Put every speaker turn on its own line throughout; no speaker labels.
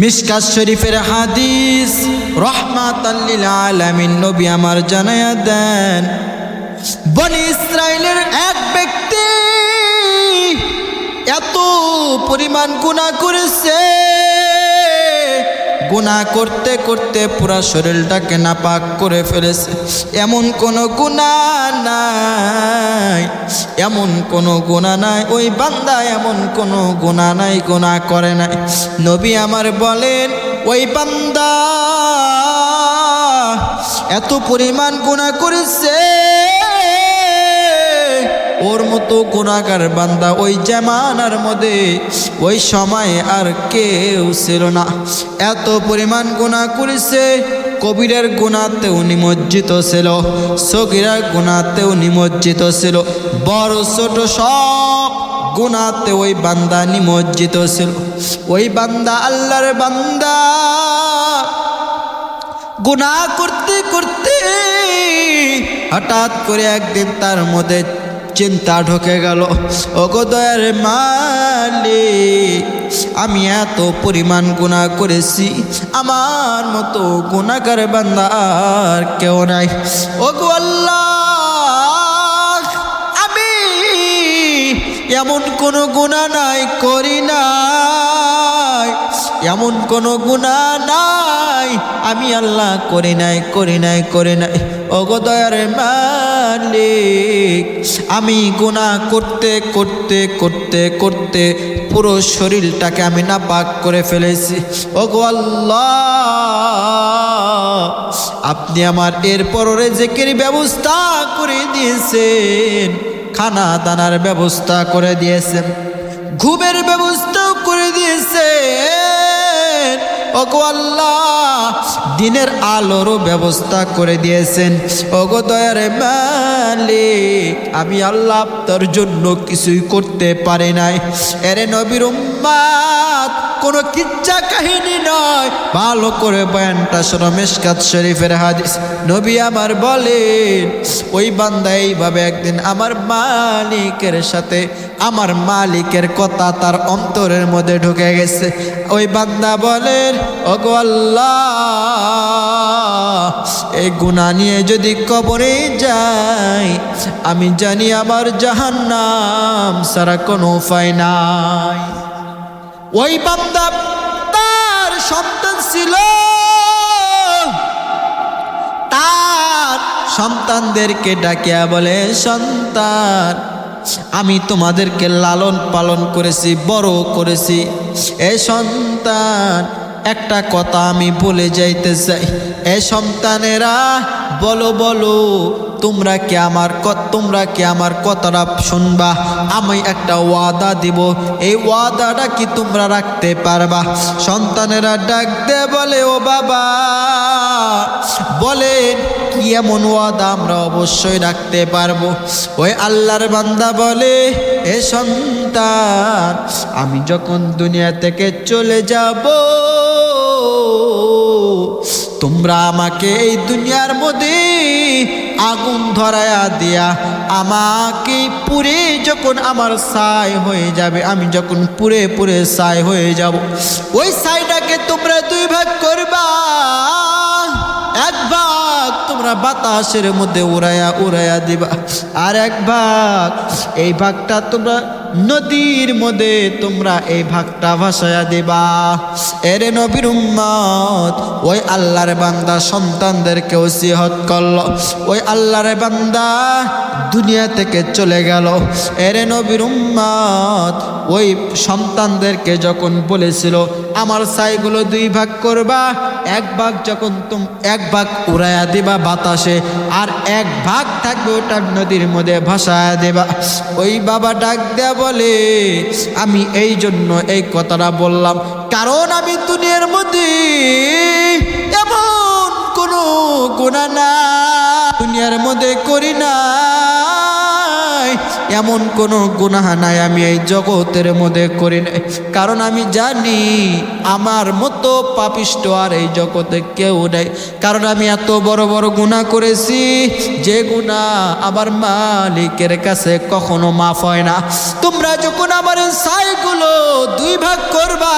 মিসকাত শরীফের হাদিস রহমাতাল্লিল আলামিন নবী আমার জানায়া দেন, বনি ইসরায়েলের এক ব্যক্তি এত পরিমাণ গুনাহ করেছে। গুনাহ করতে করতে পুরা শরীরটাকে নাপাক করে ফেলেছে। এমন কোনো গুনাহ নাই, এমন কোনো গুনাহ নাই, ওই বান্দা এমন কোনো গুনাহ নাই, গুনাহ করে নাই। নবী আমার বলেন, ওই বান্দা এত পরিমাণ গুনাহ করেছে ওর মতো গুণাগার বান্দা ওই জামানার মধ্যে, ওই সময়ে আর কেউ ছিল না। এত পরিমাণ গুণা করেছে, কবিরের গুণাতেও নিমজ্জিত ছিল, সগিরার গুণাতেও নিমজ্জিত ছিল, বড় ছোট সব গুণাতে ওই বান্দা নিমজ্জিত ছিল। ওই বান্দা আল্লাহর বান্দা। গুনাহ করতে করতে হঠাৎ করে একদিন তার মধ্যে চিন্তা ঢুকে গেল। ওগো দয়ার মালিক, আমি এত পরিমাণ গুণা করেছি, আমার মতো গুণাকার বান্দা আর কেউ নাই। ওগো আল্লাহ, আমি এমন কোনো গুণা নাই, করি নাই। এমন কোনো গুণা নাই, আমি আল্লাহ করি নাই করি নাই করি নাই। ওগো দয়ার মালিক, আমি গুণা করতে করতে করতে করতে পুরো শরীরটাকে আমি না পাক করে ফেলেছি। ওগো আল্লাহ, আপনি আমার এরপর রেজেকের ব্যবস্থা করে দিয়েছেন খানা দানার ব্যবস্থা করে দিয়েছেন, ঘুমের ব্যবস্থাও করে দিয়েছেন। ওগো আল্লাহ দিনের আলোরও ব্যবস্থা করে দিয়েছেন। ওগো দয়ার মালিক, আমি আল্লাহ তোর জন্য কিছুই করতে পারি নাই। এরে নবীর উম্মাদ কোনো কিচ্ছা কাহিনী নয়। ভালো করে বয়ানটা শোনো, মেশকাত শরীফের হাদিস। নবী আমার বলেন, ওই বান্দা এইভাবে একদিন আমার মালিকের সাথে, আমার মালিকের কথা তার অন্তরের মধ্যে ঢুকে গেছে। ওই বান্দা বলেন আল্লাহ, এই গুণা নিয়ে যদি কবরে যাই, আমি জানি আমার জাহান্নাম সারা কোনো উপায় নাই। ওই বান্দা তার সন্তান ছিল। তার সন্তানদেরকে ডাকিয়া বলে, সন্তান, আমি তোমাদেরকে লালন পালন করেছি, বড় করেছি। এ সন্তান, একটা কথা আমি বলে যাইতে চাই। এ সন্তানেরা বলো বলো তোমরা কি আমার তোমরা কি আমার কথাটা শুনবা? আমি একটা ওয়াদা দিব। এই ওয়াদাটা কি তোমরা রাখতে পারবা? সন্তানেরা ডাক দে বলে, ও বাবা বলেন কি এমন ওয়াদা আমরা অবশ্যই রাখতে পারব? ওই আল্লাহর বান্দা বলে, এ সন্তান, আমি যখন দুনিয়া থেকে চলে যাব, তোমরা আমাকে এই দুনিয়ার মধ্যে আগুন ধরায়া দিয়া আমাকে পুরে যখন আমার সাই হয়ে যাবে, আমি যখন পুরে পুরে সাই হয়ে যাব, ওই সাইটাকে তোমরা দুই ভাগ করবা। এক ভাগ তোমরা বাতাসের মধ্যে উড়াইয়া উড়াইয়া দিবা, আর এক ভাগ এই ভাগটা তোমরা নদীর মধ্যে তোমরা এই ভাগটা ভাসাইয়া দিবা। এরে নবীর উম্মত, ওই আল্লাহর বান্দা সন্তানদেরকে ওসিহত করল। ওই আল্লাহর বান্দা দুনিয়া থেকে চলে গেল। এরে নবীর উম্মত, ওই সন্তানদেরকে যখন বলেছিল, আমার সাইগুলো দুই ভাগ করবা, এক ভাগ যখন তুম, এক ভাগ উড়াইয়া দিবা বাতাসে, আর এক ভাগ থাকবে ওটা নদীর মধ্যে ভাসায় দেবা। ওই বাবা ডাক দেয়া বলে, আমি এই জন্য এই কথাটা বললাম। কারণ আমি দুনিয়ার মধ্যে এমন কোনো গুণা না, দুনিয়ার মধ্যে করি না। এমন কোনো গুনাহ নাই আমি এই জগতের মধ্যে করি নাই। কারণ আমি জানি আমার মতো পাপিষ্ট আর এই জগতে কেউ নেই। কারণ আমি এত বড় বড় গুণা করেছি, যে গুণা আমার মালিকের কাছে কখনো মাফ হয় না। তোমরা যখন আমার এই ছাইগুলো দুই ভাগ করবা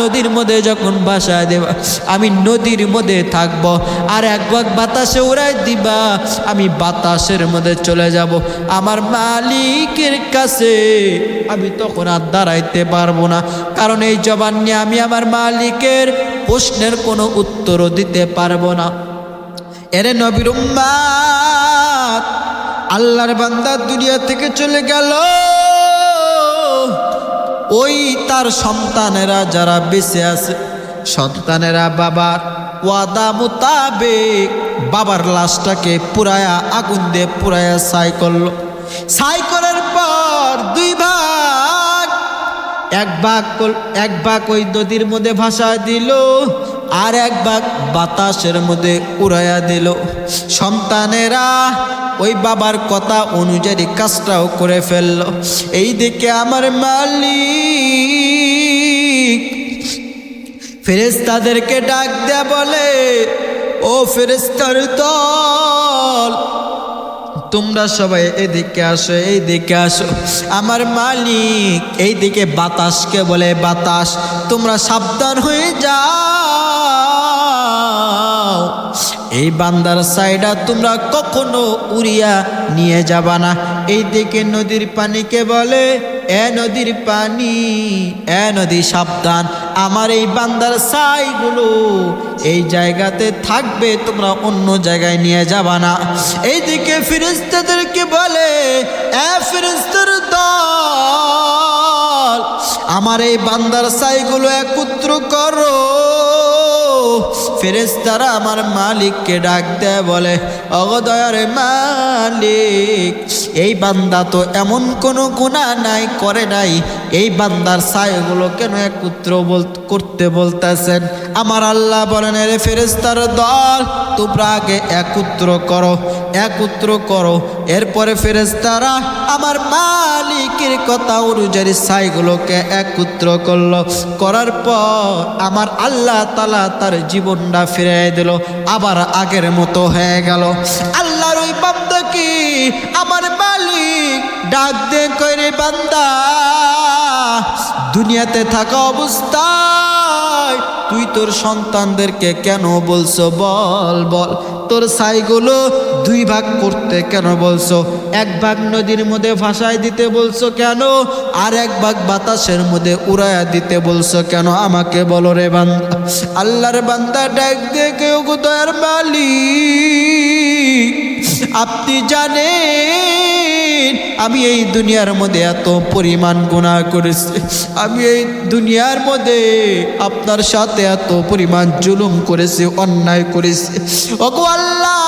নদীর মধ্যে যখন বাসায় দেবা, আমি নদীর মধ্যে থাকব। আর এক ভাগ বাতাসে উড়াই দিবা, আমি বাতাসের মধ্যে চলে যাব। আমার মালিকের কাছে আমি তখন আর দাঁড়াইতে পারব না। কারণ এই জবান নিয়ে আমি আমার মালিকের প্রশ্নের কোনো উত্তরও দিতে পারব না। এরে নবীর আল্লাহর বান্দা দুনিয়া থেকে চলে গেল। ওই তার সন্তানেরা যারা বেঁচে আছে, সন্তানেরা বাবার ওয়াদা মোতাবেক বাবার লাশটাকে পুরায়া আগুন দিয়ে পুরায়া সাই করল। সাই করার পর দুই ভাগ, এক ভাগ এক ভাগ ওই নদীর মধ্যে ভাসায় দিল। আর এক ভাগ বাতাসের মধ্যে উড়াইয়া দিল। সন্তানেরা ওই বাবার কথা অনুযায়ী কাজটাও করে ফেলল। এই দিকে আমার মালিক ফেরেস্তাদেরকে ডাক দেয়া বলে, ও ফেরেস্তার দল, তোমরা সবাই এদিকে আসো এই দিকে আসো। আমার মালিক এই দিকে বাতাসকে বলে, বাতাস, তোমরা সাবধান হয়ে যাও। এই বান্দার সাইডা তোমরা কখনো উড়িয়া নিয়ে যাবা না। এই দিকে নদীর পানিকে বলে, এ নদীর পানি, এ নদী সাবধান। আমার এই বান্দার সাইগুলো এই জায়গাতে থাকবে, তোমরা অন্য জায়গায় নিয়ে যাবা না। এইদিকে ফিরিস্তাদেরকে বলে, এ ফিরিস্তার দল, আমার এই বান্দার সাইগুলো একত্র করো। ফেরেস্তারা আমার মালিককে ডাক দেয় বলে অগদয়ার মালিক, এই বান্দা তো এমন কোনো গুণা নাই, করে নাই। এই বান্দার ছায়গুলো কেন একত্র বল, করতে বলতেছেন? আমার আল্লাহ বলেন রে ফেরেস্তার দল, তোমরা আগে একত্র করো একত্র করো। এরপরে ফেরেস্তারা আমার মালিকের কথা অনুযায়ী ছাইগুলোকে একত্র করল। করার পর আমার আল্লাহ তালা তার জীবনটা ফিরিয়ে দিল, আবার আগের মতো হয়ে গেল। আল্লাহর ওই বান্দা কি? আমার মালিক, ডাক দে করে বান্দা, দুনিয়াতে থাকা অবস্থায় তুই তোর সন্তানদেরকে কেন বলছো? বল বল। তোর ছাইগুলো দুই ভাগ করতে কেন বলছো? এক ভাগ নদীর মধ্যে ভাসায় দিতে বলছো কেন? আর এক ভাগ বাতাসের মধ্যে উড়াইয়া দিতে বলছো কেন? আমাকে বলো রে বান্দা। আল্লাহর বান্দা ডাক দিয়ে কেউ দয়ার মালিক। আপনি জানেন আমি এই দুনিয়ার মধ্যে এত পরিমাণ গুণা করেছি। আমি এই দুনিয়ার মধ্যে আপনার সাথে এত পরিমাণ জুলুম করেছি, অন্যায় করেছি। ওগো আল্লাহ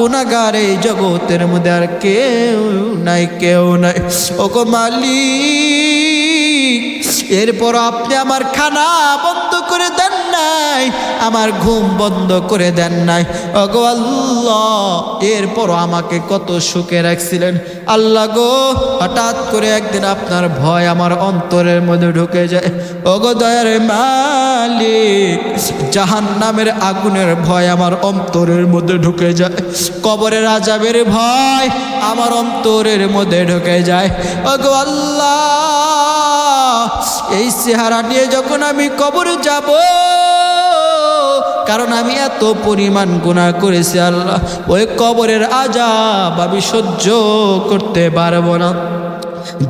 গুণাগার এই জগতের মধ্যে আর কেউ নাই কেউ নাই। ওগো মালিক, এরপর আপনি আমার খানা বন্ধ করে দেন নাই, আমার ঘুম বন্ধ করে দেন নাই। অগো আল্লাহ এরপর আমাকে কত সুখে রাখছিলেন। আল্লাহ গো, হঠাৎ করে একদিন আপনার ভয় আমার অন্তরের মধ্যে ঢুকে যায়। অগো দয়ার মালিক জাহান নামের আগুনের ভয় আমার অন্তরের মধ্যে ঢুকে যায়। কবরের আজাবের ভয় আমার অন্তরের মধ্যে ঢুকে যায়। অগো আল্লাহ এই চেহারা নিয়ে যখন আমি কবরে যাব, কারণ আমি এত পরিমাণ গুণা করেছি আল্লাহ, ওই কবরের আজাব আমি সহ্য করতে পারব না।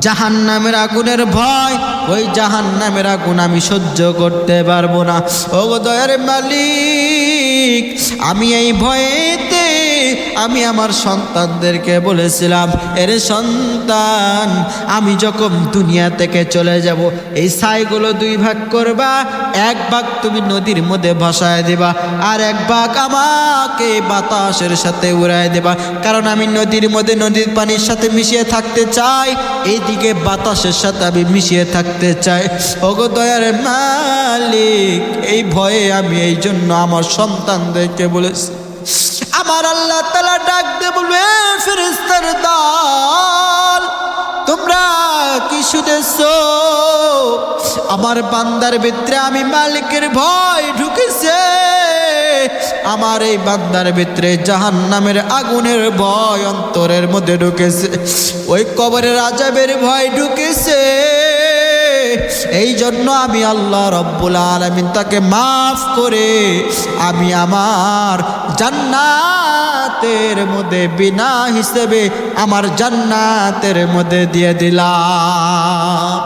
জাহান নামের আগুনের ভয়, ওই জাহান নামের আগুন আমি সহ্য করতে পারব না। ও দয়ার মালিক, আমি এই ভয়েতে আমি আমার সন্তানদেরকে বলেছিলাম, এর সন্তান, আমি যখন দুনিয়া থেকে চলে যাব, এই ছাইগুলো দুই ভাগ করবা, এক ভাগ তুমি নদীর মধ্যে ভাসায় দেবা, আর এক ভাগ আমাকে বাতাসের সাথে উড়ায় দেবা। কারণ আমি নদীর মধ্যে নদীর পানির সাথে মিশিয়ে থাকতে চাই, এইদিকে বাতাসের সাথে আমি মিশিয়ে থাকতে চাই। ওগো দয়ার মালিক, এই ভয়ে আমি এই জন্য আমার সন্তানদেরকে বলেছি। আমার আল্লাহ তালা ডাক দে বলবে ফেরেস্তার দল, তোমরা কি শুনেছ? আমার বান্দার ভিতরে আমি মালিকের ভয় ঢুকেছে। আমার এই বান্দার ভিতরে জাহান নামের আগুনের ভয় অন্তরের মধ্যে ঢুকেছে। ওই কবরের আজাবের ভয় ঢুকেছে। এই জন্য আমি আল্লাহ রব্বুল আলমিন তাকে মাফ করে আমি আমার জান্নাতের মধ্যে বিনা হিসেবে আমার জান্নাতের মধ্যে দিয়ে দিলাম।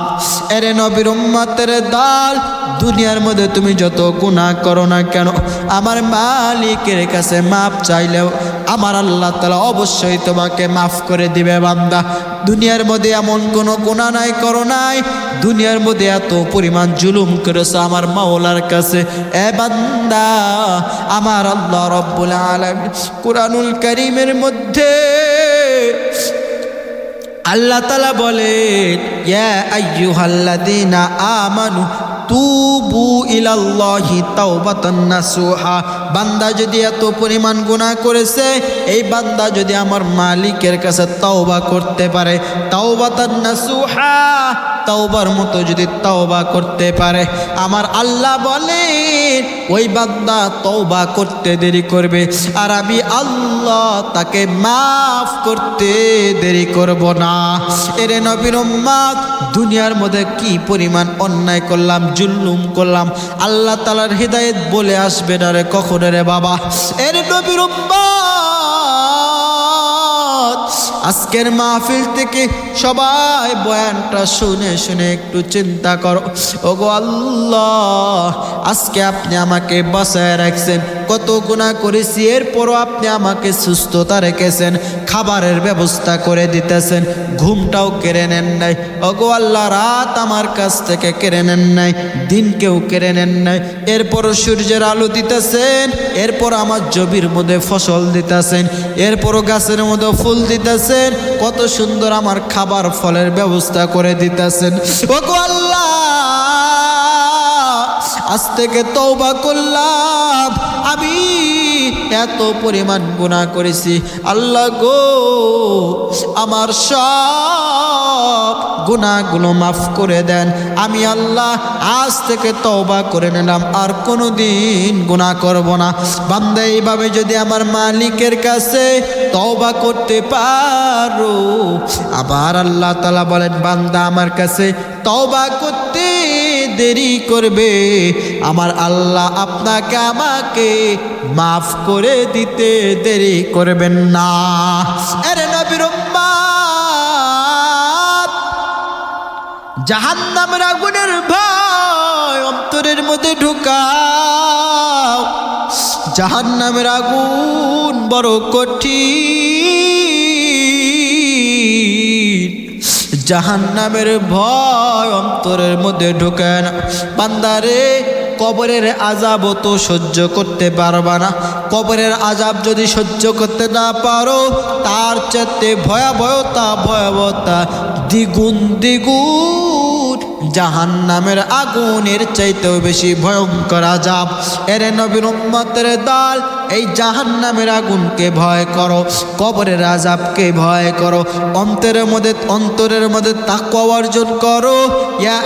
এরে নবীর উম্মাতের দাল, দুনিয়ার মধ্যে তুমি যত গুণা করো না কেন আমার মালিকের কাছে মাপ চাইলেও আমার আল্লাহ তালা অবশ্যই তোমাকে মাফ করে দিবে, বান্দা। দুনিয়ার মধ্যে এমন কোনো গুণা নাই, করো নাই। দুনিয়ার মধ্যে এত পরিমাণ জুলুম করেছ আমার মাওলার কাছে। এ বান্দা, আমার আল্লাহ রব্বুল আলম কোরআনুল করিমের মধ্যে আল্লাহ তালা বলেন, ইয়া আইয়ুহাল্লাযীনা আমানু তুবু ইলাল্লাহি তাওবাতান নাসুহা বান্দা যদি এত পরিমাণ গুনাহ করেছে, এই বান্দা যদি আমার মালিকের কাছে তাওবা করতে পারে। তাওবাতান নাসুহা। তাওবার মতো যদি তওবা করতে পারে, আমার আল্লাহ বলে, ওই বান্দা তওবা করতে দেরি করবে আর আমি আল্লাহ তাকে মাফ করতে দেরি করব না। এরে নবীর উম্মাদ, দুনিয়ার মধ্যে কি পরিমাণ অন্যায় করলাম জুল্লুম করলাম, আল্লাহ তালার হৃদায়ত বলে আসবে না রে, কখন রে বাবা। এর নবীর উম্মাদ আজকের মাহফিল থেকে সবাই বয়ানটা শুনে শুনে একটু চিন্তা করো। ওগো আল্লাহ, আজকে আপনি আমাকে বাসায় রাখছেন। কত গুণা করেছি, এরপরও আপনি আমাকে সুস্থতা রেখেছেন, খাবারের ব্যবস্থা করে দিতেছেন, ঘুমটাও কেড়ে নেন নাই। ওগো আল্লাহ, রাত আমার কাছ থেকে কেড়ে নেন নাই, দিনকেও কেড়ে নেন নাই। এরপরও সূর্যের আলো দিতেছেন এরপর আমার জমির মধ্যে ফসল দিতেছেন, এরপরও গাছের মধ্যে ফুল দিতেছেন কত সুন্দর আমার খাবার ফলের ব্যবস্থা করে দিতেছেন। ওগো আল্লাহ, আজ থেকে তৌবা করলাম। আমি এত পরিমাণ গুণা করেছি। আল্লাহ গো, আমার সব গুণাগুলো মাফ করে দেন। আমি আল্লাহ আজ থেকে তওবা করে নিলাম, আর কোনো দিন গুণা করব না। বান্দা, এইভাবে যদি আমার মালিকের কাছে তওবা করতে পারো, আবার আল্লাহ তালা বলেন, বান্দা, আমার কাছে তওবা করতে দেরি করবে। আমার আল্লাহ আপনাকে আমাকে মাফ করে দিতে দেরি করবেন না। আরে নবীর জাহান্নামের আগুনের ভয় অন্তরের মধ্যে ঢুকাও। জাহান্নামের আগুন বড় কঠিন। জাহান্নামের ভয় অন্তরের মধ্যে ঢুকে না। বান্দারে, কবরের আজাব তো সহ্য করতে পারবা না। কবরের আজাব যদি সহ্য করতে না পারো, তার চাইতে ভয়াবহতা ভয়াবহতা দ্বিগুণ দ্বিগুণ। জাহান নামের আগুনের চাইতেও বেশি ভয়ঙ্কর আজাব। এরে নবীর উম্মতের দল, এই জাহান নামের আগুনকে ভয় করো, কবরের আজাবকে ভয় করো, অন্তরের মধ্যে অন্তরের মধ্যে তাকওয়া অর্জন করো। ইয়া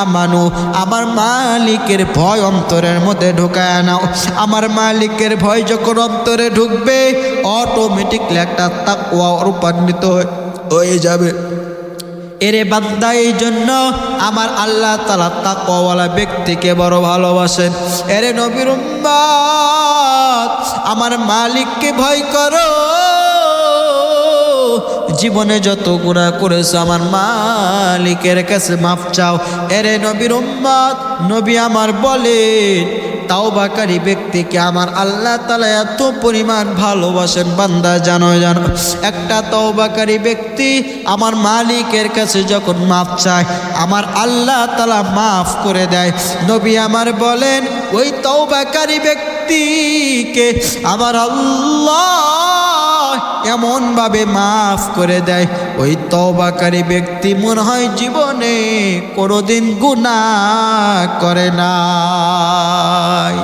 আমানু, আমার মালিকের ভয় অন্তরের মধ্যে ঢোকায় নাও। আমার মালিকের ভয় যখন অন্তরে ঢুকবে অটোমেটিকলি একটা তাকওয়া রূপান্বিত হয়ে যাবে। এরে বান্দা এই জন্য আমার আল্লাহ তালা তাকওয়ালা ব্যক্তিকে বড় ভালোবাসেন। এরে নবীর আমার মালিককে ভয় করো। জীবনে যত গুণা করেছ আমার মালিকের কাছে মাফ চাও। এরে নবীর উম্মত, নবী আমার বলেন তাওবাকারী ব্যক্তিকে আমার আল্লাহ তালা এত পরিমাণ ভালোবাসেন, বান্দা জানো জানো। একটা তওবাকারী ব্যক্তি আমার মালিকের কাছে যখন মাফ চায়, আমার আল্লাহ তালা মাফ করে দেয়। নবী আমার বলেন, ওই তওবাকারী ব্যক্তিকে আমার আল্লাহ এমনভাবে মাফ করে দেয়। ওই তবাকারী ব্যক্তি মনে হয় জীবনে কোনোদিন গুণা করে নাই।